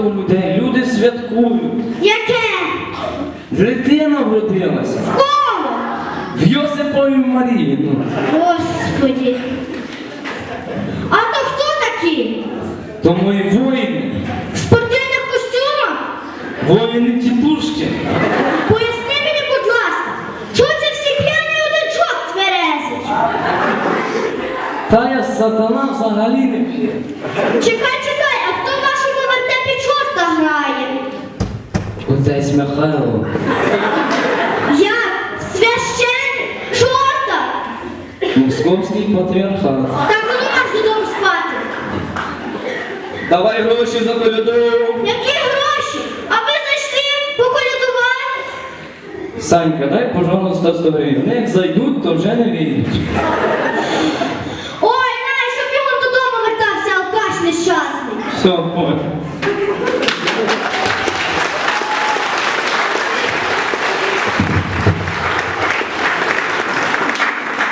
у людей, люди святкують. Яке? Дитина вродилася. Кого? В Йосипові Марії. Господи. А то хто такі? то мої воїни, В спортивних костюмах? воїни тітушки. Поясни мені, будь ласка, чого це всі п'яний один чорт тверезить? Та я сатана взагалі не п'є. Чекай, чекай, а хто в вашому вертепі чорта грає? Отець Михайло. Я священник чорта! Московський патріархат. Так воно нас додому спати. Давай гроші за коляду. Які гроші? А ви зайшли поколядувати? Санька, дай, пожалуйста, 100 гривень. Як зайдуть, то вже не вийдуть. Ой, най, щоб його додому вертався, алкаш нещасний. Все, ой.